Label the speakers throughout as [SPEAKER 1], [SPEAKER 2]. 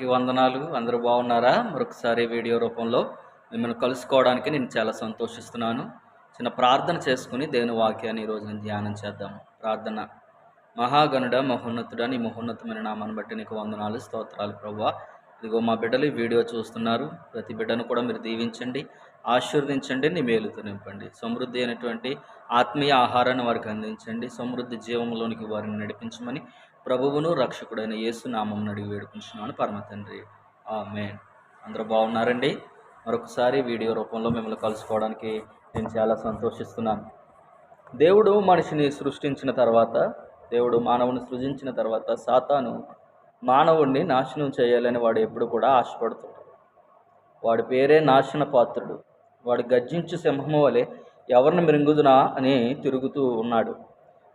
[SPEAKER 1] అందరికీ వందనాలు. అందరూ బాగున్నారా? మరొకసారి వీడియో రూపంలో మిమ్మల్ని కలుసుకోవడానికి నేను చాలా సంతోషిస్తున్నాను. చిన్న ప్రార్థన చేసుకుని దేవుని వాక్యాన్ని ఈరోజు నేను ధ్యానం చేద్దాం ప్రార్థన. మహాగణుడ మహోన్నతుడ నీ మహోన్నతమైన నామాన్ని బట్టి నీకు వందనాలు స్తోత్రాలు ప్రభా ఇదిగో మా బిడ్డలు ఈ వీడియో చూస్తున్నారు. ప్రతి బిడ్డను కూడా మీరు దీవించండి ఆశీర్వదించండి నీ మేలుతో నింపండి. సమృద్ధి అయినటువంటి ఆత్మీయ ఆహారాన్ని వారికి అందించండి. సమృద్ధి జీవంలోనికి వారిని నడిపించమని ప్రభువును రక్షకుడైన యేసు నామం అడిగి వేడుకుంటున్నాను పరమ తండ్రి ఆమేన్. అందరూ బాగున్నారండి? మరొకసారి వీడియో రూపంలో మిమ్మల్ని కలుసుకోవడానికి నేను చాలా సంతోషిస్తున్నాను. దేవుడు మనిషిని సృష్టించిన తర్వాత దేవుడు మానవుని సృజించిన తర్వాత సాతాను మానవుణ్ణి నాశనం చేయాలని వాడు ఎప్పుడు కూడా ఆశపడుతాడు వాడి పేరే నాశన పాత్రుడు. వాడు గర్జించు సింహము వలె ఎవరిని మృంగుదునా అని తిరుగుతూ ఉన్నాడు.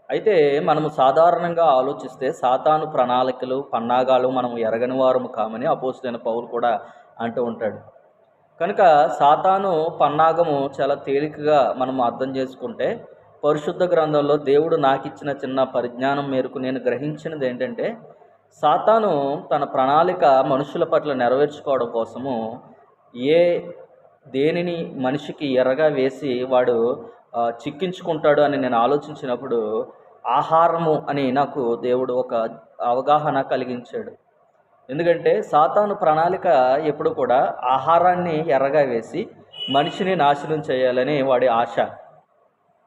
[SPEAKER 1] అయితే మనము సాధారణంగా ఆలోచిస్తే సాతాను ప్రణాళికలు పన్నాగాలు మనం ఎరగని వారము కామని అపోజిటైన పౌలు కూడా అంటూ ఉంటాడు. కనుక సాతాను పన్నాగము చాలా తేలికగా మనం అర్థం చేసుకుంటే పరిశుద్ధ గ్రంథంలో దేవుడు నాకు ఇచ్చిన చిన్న పరిజ్ఞానం మేరకు నేను గ్రహించినది ఏంటంటే సాతాను తన ప్రణాళిక మనుషుల పట్ల నెరవేర్చుకోవడం కోసము ఏ దేనిని మనిషికి ఎర్రగా వేసి వాడు చిక్కించుకుంటాడు అని నేను ఆలోచించినప్పుడు ఆహారము అని నాకు దేవుడు ఒక అవగాహన కలిగించాడు. ఎందుకంటే సాతాను ప్రణాళిక ఎప్పుడు కూడా ఆహారాన్ని ఎర్రగా వేసి మనిషిని నాశనం చేయాలని వాడి ఆశ.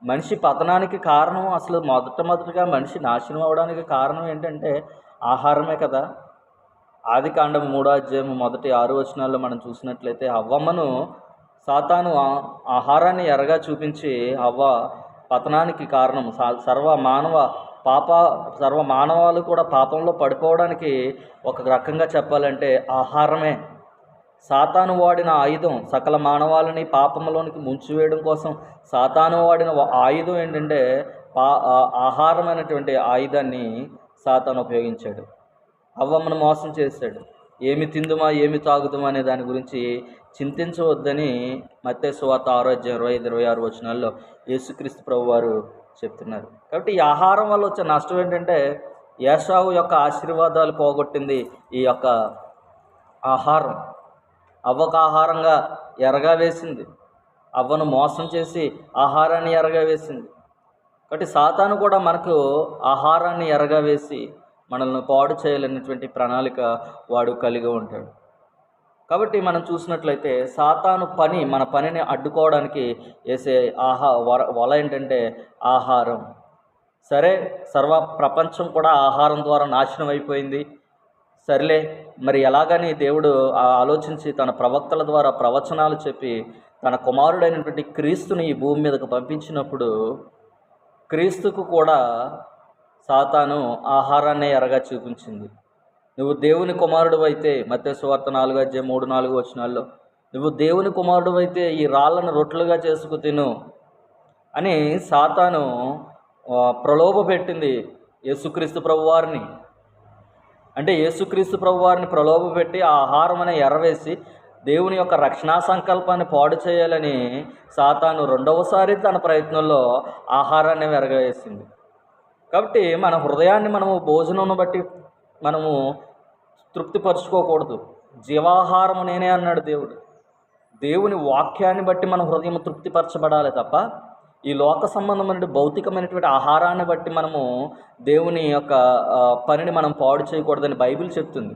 [SPEAKER 1] మనిషి పతనానికి కారణం అసలు మొదటమొదటిగా మనిషి నాశనం అవడానికి కారణం ఏంటంటే ఆహారమే కదా. ఆది కాండం మూడో అధ్యాయం మొదటి ఆరు వచనాల్లో మనం చూసినట్లయితే అవ్వమ్మను సాతాను ఆ- ఆహారాన్ని ఎరగా చూపించి అవ్వ పతనానికి కారణం. సర్వ మానవ పాప సర్వ మానవాలు కూడా పాపంలో పడిపోవడానికి ఒక రకంగా చెప్పాలంటే ఆహారమే. సాతాను వాడిన ఆయుధం సకల మానవాళిని పాపంలోనికి ముంచివేయడం కోసం సాతాను వాడిన ఆయుధం ఏంటంటే పా ఆహారమైనటువంటి ఆయుధాన్ని సాతాను ఉపయోగించాడు. అవ్వమ్మను మోసం చేశాడు. ఏమి తిందుమా ఏమి తాగుదుమా అనే దాని గురించి చింతించవద్దని మత్తే సువార్త ఆరోగ్యం ఇరవై ఐదు ఇరవై ఆరు వచనాల్లో యేసుక్రీస్తు ప్రభు వారు చెప్తున్నారు. కాబట్టి ఈ ఆహారం వల్ల వచ్చే నష్టం ఏంటంటే యేసావు యొక్క ఆశీర్వాదాలు పోగొట్టింది ఈ యొక్క ఆహారం. అవ్వకు ఆహారంగా ఎరగా వేసింది. అవ్వను మోసం చేసి ఆహారాన్ని ఎరగా వేసింది. కాబట్టి సాతాను కూడా మనకు ఆహారాన్ని ఎరగా వేసి మనల్ని పాడు చేయాలనేటువంటి ప్రణాళిక వాడు కలిగి ఉంటాడు. కాబట్టి మనం చూసినట్లయితే సాతాను పని మన పనిని అడ్డుకోవడానికి వేసే ఆహా వర వల ఏంటంటే ఆహారం. సరే సర్వ ప్రపంచం కూడా ఆహారం ద్వారా నాశనం అయిపోయింది. సర్లే మరి ఎలాగని దేవుడు ఆ ఆలోచించి తన ప్రవక్తల ద్వారా ప్రవచనాలు చెప్పి తన కుమారుడైనటువంటి క్రీస్తుని ఈ భూమి మీదకు పంపించినప్పుడు క్రీస్తుకు కూడా సాతాను ఆహారాన్నే ఎరగా చూపించింది. నువ్వు దేవుని కుమారుడు అయితే మత్స్య నాలుగు అధ్యాయం మూడు నాలుగు వచ్చినాల్లో నువ్వు దేవుని కుమారుడు అయితే ఈ రాళ్ళను రొట్టెలుగా చేసుకు తిను అని సాతాను ప్రలోభ పెట్టింది యేసుక్రీస్తు ప్రభువారిని. అంటే యేసుక్రీస్తు ప్రభువారిని ప్రలోభ పెట్టి ఆ ఆహారం అనే ఎరవేసి దేవుని యొక్క రక్షణా సంకల్పాన్ని పాడు చేయాలని సాతాను రెండవసారి తన ప్రయత్నంలో ఆహారాన్ని వెరగవేసింది కాబట్టి మన హృదయాన్ని మనము భోజనం బట్టి మనము తృప్తిపరుచుకోకూడదు. జీవాహారము నేనే అన్నాడు దేవుడు. దేవుని వాక్యాన్ని బట్టి మన హృదయం తృప్తిపరచబడాలి తప్ప ఈ లోక సంబంధమైన భౌతికమైనటువంటి ఆహారాన్ని బట్టి మనము దేవుని యొక్క పనిని మనం పాడు చేయకూడదని బైబిల్ చెప్తుంది.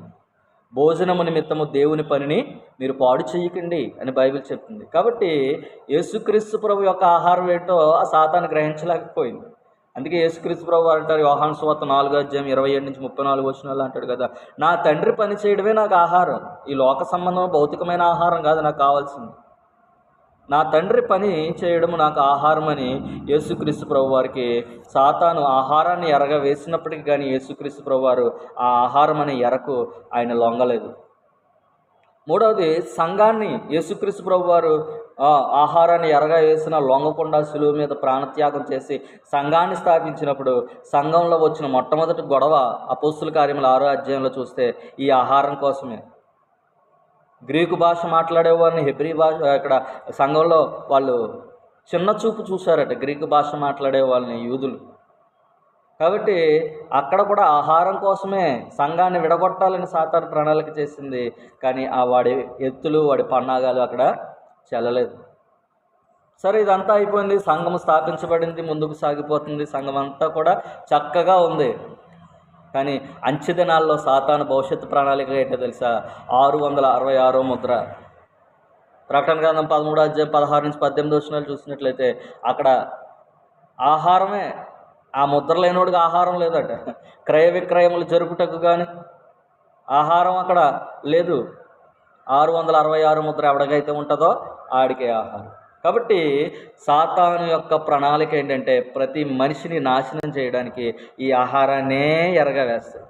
[SPEAKER 1] భోజనము నిమిత్తము దేవుని పనిని మీరు పాడు చేయకండి అని బైబిల్ చెప్తుంది. కాబట్టి యేసుక్రీస్తు ప్రభు యొక్క ఆహారం ఏంటో ఆ సాతాను గ్రహించలేకపోయింది. అందుకే యేసుక్రీస్తు ప్రభు వారు అంటారు యోహాన్ సువార్త నాలుగు అధ్యాయం ఇరవై ఏడు నుంచి ముప్పై నాలుగు వచ్చినాలు అంటాడు కదా నా తండ్రి పని చేయడమే నాకు ఆహారం ఈ లోక సంబంధం భౌతికమైన ఆహారం కాదు నాకు కావాల్సింది. నా తండ్రి పని చేయడము నాకు ఆహారం అని యేసుక్రీస్తు ప్రభు వారికి సాతాను ఆహారాన్ని ఎరగ వేసినప్పటికీ కానీ యేసుక్రీస్తు ప్రభు వారు ఆ ఆహారం అనే ఎరకు ఆయన లొంగలేదు. మూడవది సంఘాన్ని యేసుక్రీస్తు ప్రభు వారు ఆహారాన్ని ఎరగా వేసిన లొంగకుండా సులువు మీద ప్రాణత్యాగం చేసి సంఘాన్ని స్థాపించినప్పుడు సంఘంలో వచ్చిన మొట్టమొదటి గొడవ అపోస్తుల కార్యముల ఆరో అధ్యాయంలో చూస్తే ఈ ఆహారం కోసమే. గ్రీకు భాష మాట్లాడేవారిని హెబ్రీ భాష ఇక్కడ సంఘంలో వాళ్ళు చిన్న చూపు చూశారట. గ్రీకు భాష మాట్లాడే వాళ్ళని యూదులు. కాబట్టి అక్కడ కూడా ఆహారం కోసమే సంఘాన్ని విడగొట్టాలని సాతాను ప్రణాళిక చేసింది. కానీ ఆ వాడి ఎత్తులు వాడి పన్నాగాలు అక్కడ చెల్లలేదు. సరే ఇదంతా అయిపోయింది. సంఘం స్థాపించబడింది ముందుకు సాగిపోతుంది. సంఘం అంతా కూడా చక్కగా ఉంది. కానీ అంచెదినాల్లో సాతాను భవిష్యత్తు ప్రణాళిక ఏంటో తెలుసా? ఆరు వందల అరవై ఆరో ముద్ర. ప్రకటన గ్రంథం పదమూడు అధ్యాయం పదహారు నుంచి పద్దెనిమిది వచ్చినాలు చూసినట్లయితే అక్కడ ఆహారమే ఆ ముద్ర లేనోడికి ఆహారం లేదట. క్రయ విక్రయములు జరుపుటకు కానీ ఆహారం అక్కడ లేదు. ఆరు వందల అరవై ఆరు ముద్ర ఎవడికైతే ఉంటుందో ఆడికే ఆహారం. కాబట్టి సాతాను యొక్క ప్రణాళిక ఏంటంటే ప్రతి మనిషిని నాశనం చేయడానికి ఈ ఆహారాన్నే ఎరగవేస్తాయి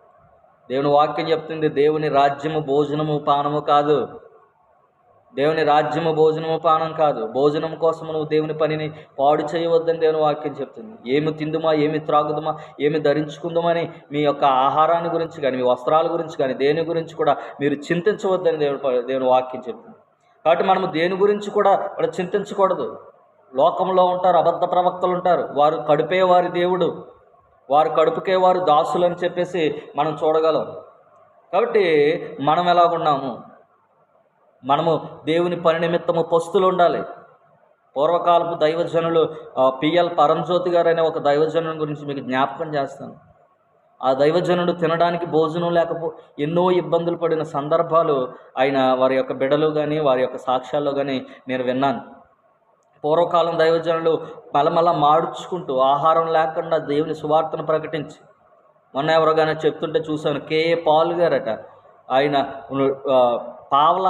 [SPEAKER 1] దేవుని వాక్యం చెప్తుంది దేవుని రాజ్యము భోజనము పానము కాదు. దేవుని రాజ్యము భోజనము పానం కాదు. భోజనం కోసం నువ్వు దేవుని పనిని పాడు చేయవద్దని దేవుని వాక్యం చెప్తుంది. ఏమి తిందుమా ఏమి త్రాగుదుమా ఏమి ధరించుకుందామని మీ యొక్క ఆహారాన్ని గురించి కానీ మీ వస్త్రాల గురించి కానీ దేని గురించి కూడా మీరు చింతించవద్దని దేవుని దేవుని వాక్యం చెప్తుంది. కాబట్టి మనము దేని గురించి కూడా మనం చింతించకూడదు. లోకంలో ఉంటారు అబద్ధ ప్రవక్తలు ఉంటారు. వారు కడుపే వారి దేవుడు. వారు కడుపుకే వారు దాసులు అని చెప్పేసి మనం చూడగలం. కాబట్టి మనం ఎలాగున్నాము? మనము దేవుని పని నిమిత్తము పస్తులు ఉండాలి. పూర్వకాలపు దైవజనులు పిఎల్ పరంజ్యోతి గారు అనే ఒక దైవజనుని గురించి మీకు జ్ఞాపకం చేస్తాను. ఆ దైవజనుడు తినడానికి భోజనం లేకపో ఎన్నో ఇబ్బందులు పడిన సందర్భాలు ఆయన వారి యొక్క బిడలు కానీ వారి యొక్క సాక్ష్యాల్లో కానీ నేను విన్నాను. పూర్వకాలం దైవజనులు మలమల మాడుచుకుంటూ ఆహారం లేకుండా దేవుని సువార్తను ప్రకటించి మొన్న ఎవరోగానే చెప్తుంటే చూశాను కేఏ పాల్ గారట. ఆయన పావల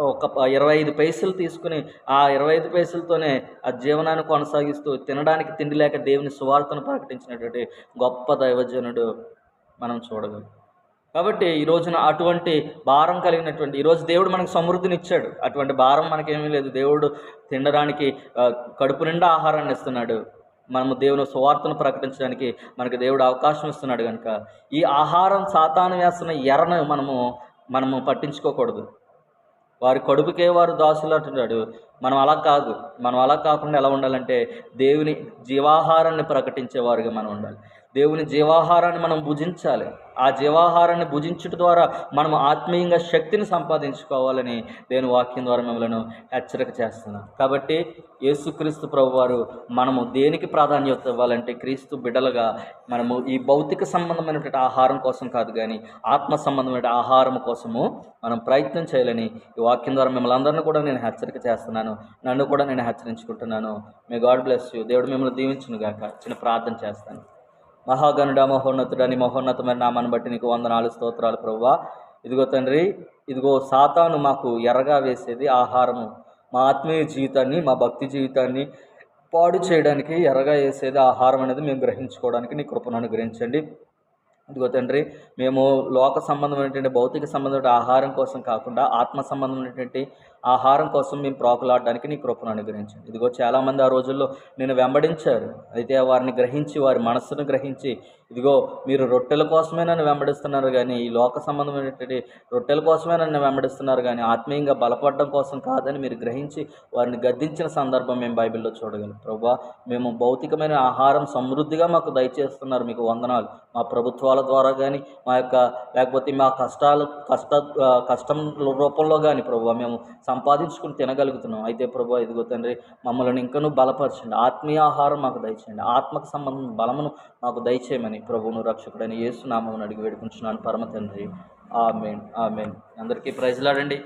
[SPEAKER 1] ఒక ఇరవై ఐదు పైసలు తీసుకుని ఆ ఇరవై ఐదు పైసలతోనే ఆ జీవనాన్ని కొనసాగిస్తూ తినడానికి తిండి లేక దేవుని సువార్తను ప్రకటించినటువంటి గొప్ప దైవజనుడు మనం చూడగలం. కాబట్టి ఈ రోజున అటువంటి భారం కలిగినటువంటి ఈరోజు దేవుడు మనకు సమృద్ధిని ఇచ్చాడు అటువంటి భారం మనకేమీ లేదు. దేవుడు తినడానికి కడుపు నిండా ఆహారాన్ని ఇస్తున్నాడు. మనము దేవుని సువార్తను ప్రకటించడానికి మనకి దేవుడు అవకాశం ఇస్తున్నాడు కనుక ఈ ఆహారం సాతాను వేస్తున్న ఎర్రను మనము మనము పట్టించుకోకూడదు. వారి కడుపుకే వారు దాసులు అంటున్నాడు. మనం అలా కాదు. మనం అలా కాకుండా ఎలా ఉండాలంటే దేవుని జీవాహారాన్ని ప్రకటించేవారుగా మనం ఉండాలి. దేవుని జీవాహారాన్ని మనం భుజించాలి. ఆ జీవాహారాన్ని భుజించుట ద్వారా మనం ఆత్మీయంగా శక్తిని సంపాదించుకోవాలని దేవుని వాక్యం ద్వారా మిమ్మల్ని హెచ్చరిక చేస్తున్నాను కాబట్టి యేసుక్రీస్తు ప్రభు వారు మనము దేనికి ప్రాధాన్యత ఇవ్వాలంటే క్రీస్తు బిడలుగా మనము ఈ భౌతిక సంబంధమైనటువంటి ఆహారం కోసం కాదు కానీ ఆత్మ సంబంధమైన ఆహారం కోసము మనం ప్రయత్నం చేయాలని ఈ వాక్యం ద్వారా మిమ్మల్ని అందరినీ కూడా నేను హెచ్చరిక చేస్తున్నాను. నన్ను కూడా నేను హెచ్చరించుకుంటున్నాను. మే గాడ్ బ్లెస్ యూ దేవుడు మిమ్మల్ని దీవించును గాక చిన్న ప్రార్థన చేస్తాను. మహాగనుడ మహోన్నతుడని మహోన్నతమైన నామాన్ని బట్టి నీకు వందనాలు స్తోత్రాలు ప్రభువా. ఇదిగో తండ్రి ఇదిగో సాతాను మాకు ఎర్రగా వేసేది ఆహారము. మా ఆత్మీయ జీవితాన్ని మా భక్తి జీవితాన్ని పాడు చేయడానికి ఎర్రగా వేసేది ఆహారం అనేది మేము గ్రహించుకోవడానికి నీ కృపను అనుగ్రహించండి. ఇదిగో తండ్రి మేము లోక సంబంధమైనటువంటి భౌతిక సంబంధమైన ఆహారం కోసం కాకుండా ఆత్మ సంబంధమైనటువంటి ఆహారం కోసం మేము ప్రాకులాడడానికి నీ కృపను అనుగ్రహించండి ఇదిగో చాలామంది ఆ రోజుల్లో నేను వెంబడించారు. అయితే వారిని గ్రహించి వారి మనస్సును గ్రహించి ఇదిగో మీరు రొట్టెల కోసమే నన్ను వెంబడిస్తున్నారు కానీ ఈ లోక సంబంధమైనటువంటి రొట్టెల కోసమే నన్ను వెంబడిస్తున్నారు కానీ ఆత్మీయంగా బలపడడం కోసం కాదని మీరు గ్రహించి వారిని గద్దించిన సందర్భం మేము బైబిల్లో చూడగలం. ప్రభా మేము భౌతికమైన ఆహారం సమృద్ధిగా మాకు దయచేస్తున్నారు. మీకు వందనాలు. మా ప్రభుత్వాల ద్వారా కానీ మా యొక్క లేకపోతే మా కష్టాలు కష్ట కష్టం రూపంలో కానీ ప్రభు మేము సంపాదించుకుని తినగలుగుతున్నాం. అయితే ప్రభు ఇదిగో తండ్రి మమ్మల్ని ఇంకనూ బలపరచండి. ఆత్మీయ ఆహారం మాకు దయచేయండి. ఆత్మకు సంబంధం బలమును మాకు దయచేయమని ప్రభువును రక్షకుడని యేసునామమును అడిగి వేడుకుంటున్నాను పరమ తండ్రి. ఆమెన్. ఆమెన్. అందరికీ ప్రైజ్లాడండి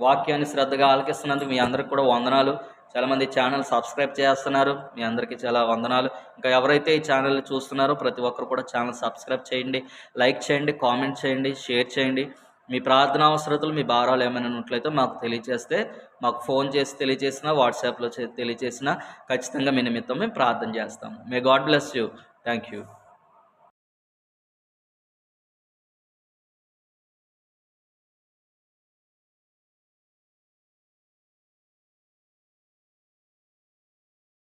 [SPEAKER 1] వాక్యాన్ని శ్రద్ధగా ఆలకిస్తున్నందుకు మీ అందరికి కూడా వందనాలు. చాలామంది ఛానల్ సబ్స్క్రైబ్ చేస్తున్నారు. మీ అందరికీ చాలా వందనాలు. ఇంకా ఎవరైతే ఈ ఛానల్ చూస్తున్నారో ప్రతి ఒక్కరు కూడా ఛానల్ సబ్స్క్రైబ్ చేయండి. లైక్ చేయండి కామెంట్ చేయండి షేర్ చేయండి. మీ ప్రార్థన అవసరతలు మీ భారాలు ఏమైనా ఉన్నట్లయితే మాకు తెలియజేస్తే మాకు ఫోన్ చేసి తెలియజేసినా వాట్సాప్లో తెలియజేసినా ఖచ్చితంగా మీ నిమిత్తం మేము ప్రార్థన చేస్తాము. May God bless you thank you